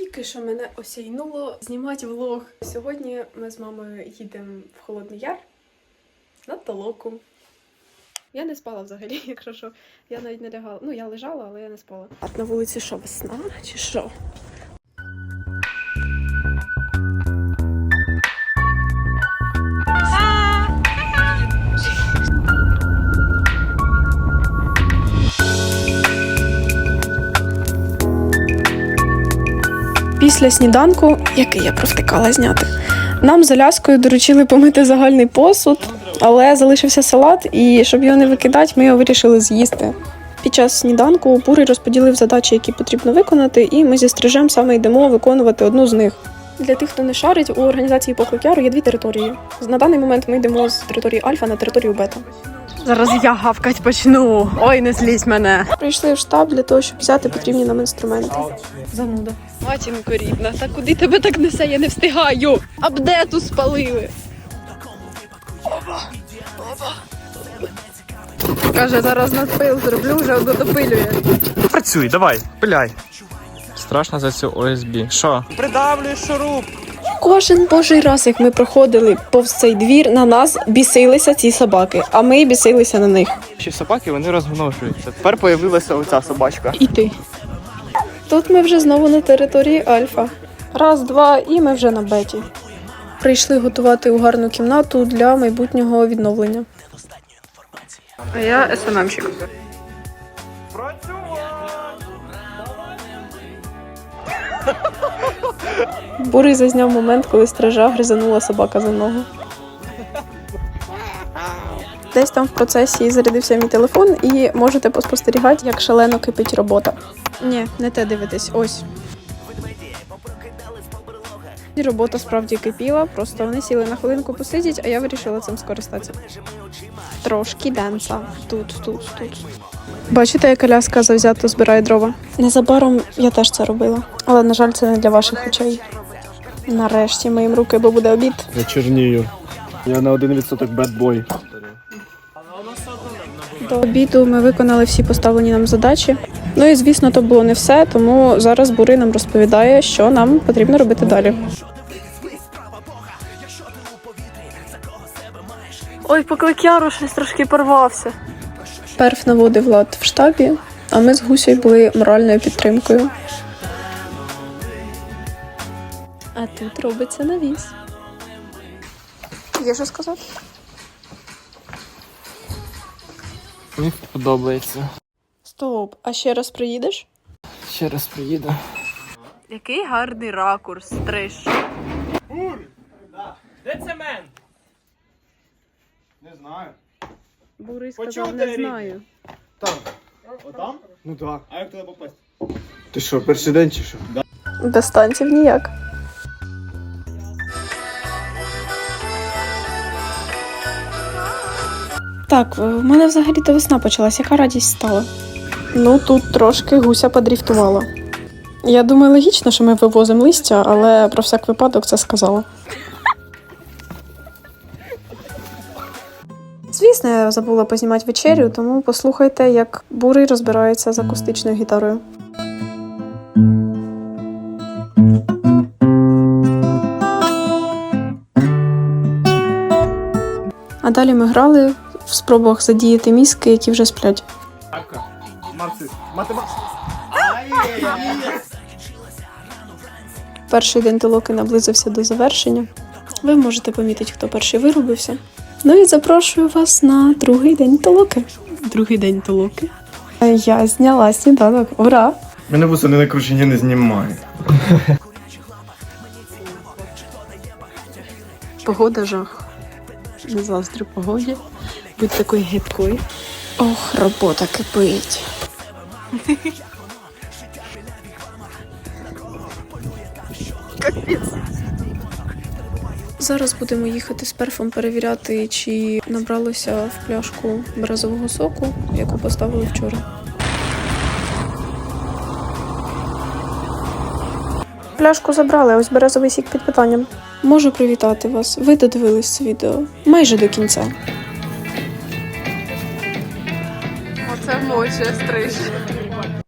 Тільки що мене осяйнуло знімати влог. Сьогодні ми з мамою їдемо в Холодний Яр на толоку. Я не спала взагалі, якщо що. Я навіть не лягала. Ну, я лежала, але я не спала. А на вулиці що, весна чи що? Після сніданку, який я провтикала зняти, нам з Аляскою доручили помити загальний посуд, але залишився салат, і щоб його не викидати, ми його вирішили з'їсти. Під час сніданку Бурий розподілив задачі, які потрібно виконати, і ми зі стрижем саме йдемо виконувати одну з них. Для тих, хто не шарить, у організації Поклик Яру є дві території. На даний момент ми йдемо з території Альфа на територію Бета. Зараз я гавкать почну. Ой, не злізь мене. Прийшли в штаб для того, щоб взяти потрібні нам інструменти. Зануда. Матінко рідна, та куди тебе так несе? Я не встигаю. Апдету спалили. Каже, зараз надпил зроблю, вже дотопилює. Працюй, давай, пиляй. Страшно за цю ОСБ. Що? Придавлюй шуруп. Кожен божий раз, як ми проходили повз цей двір, на нас бісилися ці собаки, а ми бісилися на них. Ще собаки вони розмножуються. Тепер появилася оця собачка. І ти. Тут ми вже знову на території Альфа. Раз, два, і ми вже на беті. Прийшли готувати угарну кімнату для майбутнього відновлення. А я СММщик. Бурий зазняв момент, коли стража гризанула собака за ногу. Десь там в процесі зарядився мій телефон, і можете поспостерігати, як шалено кипить робота. Ні, не те дивитесь, ось. Робота справді кипіла, просто вони сіли на хвилинку посидіть, а я вирішила цим скористатися. Трошки денса. Тут, тут, тут. Бачите, як Аляска завзято збирає дрова. Незабаром я теж це робила, але на жаль, це не для ваших очей. Нарешті моїм руки, бо буде обід. Я чорнію. Я на 1% бедбой. До обіду ми виконали всі поставлені нам задачі. Ну і звісно, то було не все, тому зараз Бури нам розповідає, що нам потрібно робити далі. Ой, поклик яру щось трошки порвався. Перф наводив лад в штабі, а ми з Гусею були моральною підтримкою. А тут робиться навіс. Є що сказати? Мені подобається. Стоп, а ще раз приїдеш? Ще раз приїду. Який гарний ракурс, стриж. Не знаю. Бурий сказав, не знаю. Там. Отам? Ну так. А як туди попасть? Ти що, перший день чи що? Да. Без танців ніяк. Так, в мене взагалі то весна почалась. Яка радість стала? Ну, тут трошки гуся подріфтувала. Я думаю, логічно, що ми вивозимо листя, але про всяк випадок це сказала. Звісно, я забула познімати вечерю, тому послухайте, як бурий розбирається з акустичною гітарою. А далі ми грали в спробах задіяти мізки, які вже сплять. Марксист. Математик. Перший день толоки наблизився до завершення. Ви можете помітити, хто перший вирубився. Ну і запрошую вас на другий день толоки. Другий день толоки. Я зняла сніданок. Ура! Мене вуса не накручені не знімає. Погода жах. Не заздрю погоді. Будь такою гидкою. Ох, робота кипить. Зараз будемо їхати з перфом перевіряти, чи набралося в пляшку березового соку, яку поставили вчора. Пляшку забрали, ось березовий сік під питанням. Можу привітати вас. Ви додивились це відео майже до кінця. Це моча.